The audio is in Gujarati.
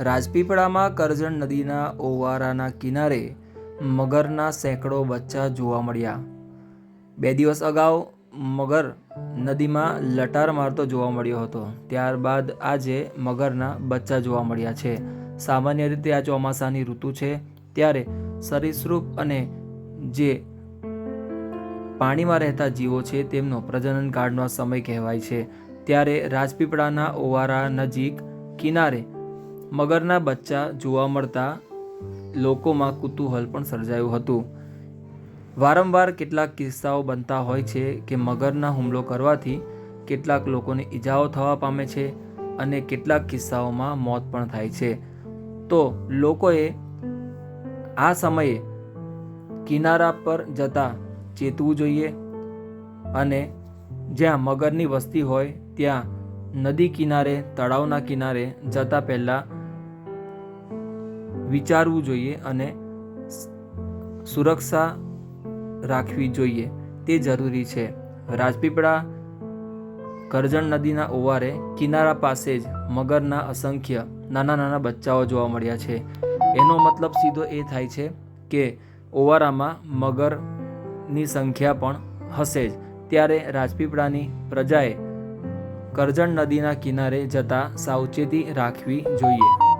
રાજપીપળામાં કરજણ નદીના ઓવારાના કિનારે મગરના સેંકડો બચ્ચા જોવા મળ્યા. બે દિવસ અગાઉ મગર નદીમાં લટાર મારતો જોવા મળ્યો હતો. ત્યારબાદ આજે મગરના બચ્ચા જોવા મળ્યા છે. સામાન્ય રીતે આ ચોમાસાની ઋતુ છે, ત્યારે સરીસૃપ અને જે પાણીમાં રહેતા જીવો છે, તેમનો પ્રજનન કાળનો સમય કહેવાય છે. ત્યારે રાજપીપળાના ઓવારા નજીક કિનારે મગરના બચ્ચા જોવા મળતા લોકોમાં કુતૂહલ પણ સર્જાયું હતું. વારંવાર કેટલાક કિસ્સાઓ બનતા હોય છે કે મગરના હુમલો કરવાથી કેટલાક લોકોને ઈજાઓ થવા પામે છે અને કેટલાક કિસ્સાઓમાં મોત પણ થાય છે. તો લોકોએ આ સમયે કિનારા પર જતા ચેતવું જોઈએ અને જ્યાં મગરની વસ્તી હોય ત્યાં નદી કિનારે, તળાવના કિનારે જતા પહેલાં વિચારવું જોઈએ અને સુરક્ષા રાખવી જોઈએ. તે જરૂરી છે. રાજપીપળા કરજણ નદીના ઓવારે કિનારા પાસે જ મગરના અસંખ્ય નાના નાના બચ્ચાઓ જોવા મળ્યા છે. એનો મતલબ સીધો એ થાય છે કે ઓવારામાં મગરની સંખ્યા પણ હશે જ. ત્યારે રાજપીપળાની પ્રજાએ કરજણ નદીના કિનારે જતા સાવચેતી રાખવી જોઈએ.